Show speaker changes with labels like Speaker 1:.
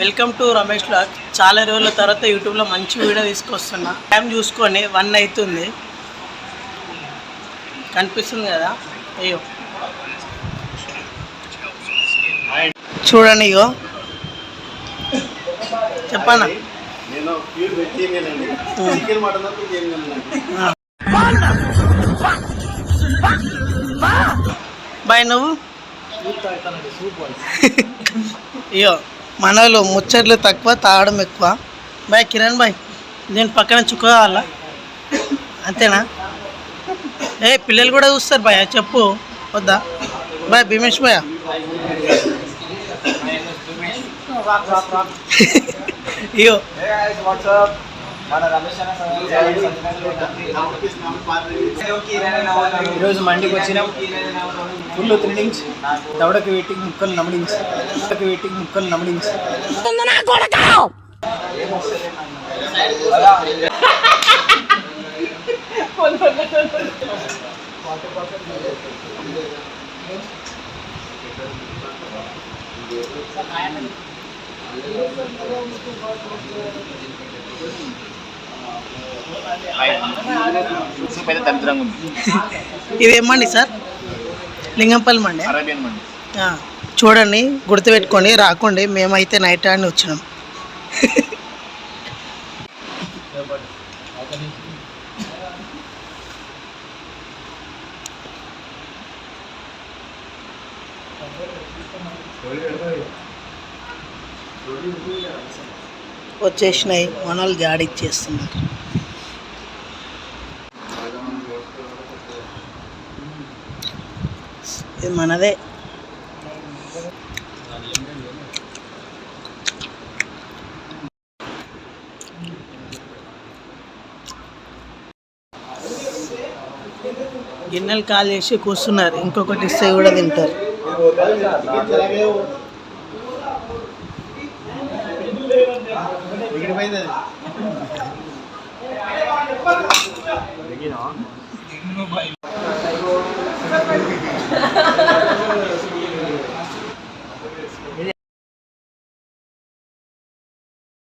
Speaker 1: Welcome to Ramesh log. చాలా రోజుల తర్వాత యూట్యూబ్లో మంచి వీడియో తీసుకొస్తున్నా. టైం చూసుకొని వన్ అవుతుంది. కనిపిస్తుంది కదా? అయ్యో. చూడండి ఇగో. చెప్పనా. బాయ్ నువ్వు? అయ్యో మనలో ముచ్చట్లు తక్కువ తాగడం ఎక్కువ. బాయ్ కిరణ్ బాయ్ దీని పక్కన చుక్క కావాలా? అంతేనా? ఏ పిల్లలు కూడా చూస్తారు బాయ్ చెప్పు. వద్దా? Bye Bhimesh bye. అయ్యో
Speaker 2: ఈరోజు మండికి వచ్చినాం. ఫుల్ త్రిడింగ్స్ దవడకి వెయిటింగ్ ముక్కలు నమడించి. దవడకి వెయిటింగ్ ముక్కలు నమడించి.
Speaker 3: సూప్ అయితే దరిద్రంగా ఉంది.
Speaker 1: ఇది ఏమండి సార్? లింగంపల్లి మండి?
Speaker 3: అరేబియన్ మండి.
Speaker 1: ఆ, చూడండి గుర్తుపెట్టుకోండి రాకండి మేమైతే నైట్ ఆడిని వచ్చినాం. వచ్చేసినాయి మనలు జాడిచ్చేస్తున్నారు. ఇది మనదే. గిన్నెలు కాల్ చేసి కూర్చున్నారు ఇంకొకటి ఇస్తే కూడా తింటారు. మిగిలిపోయింది అది.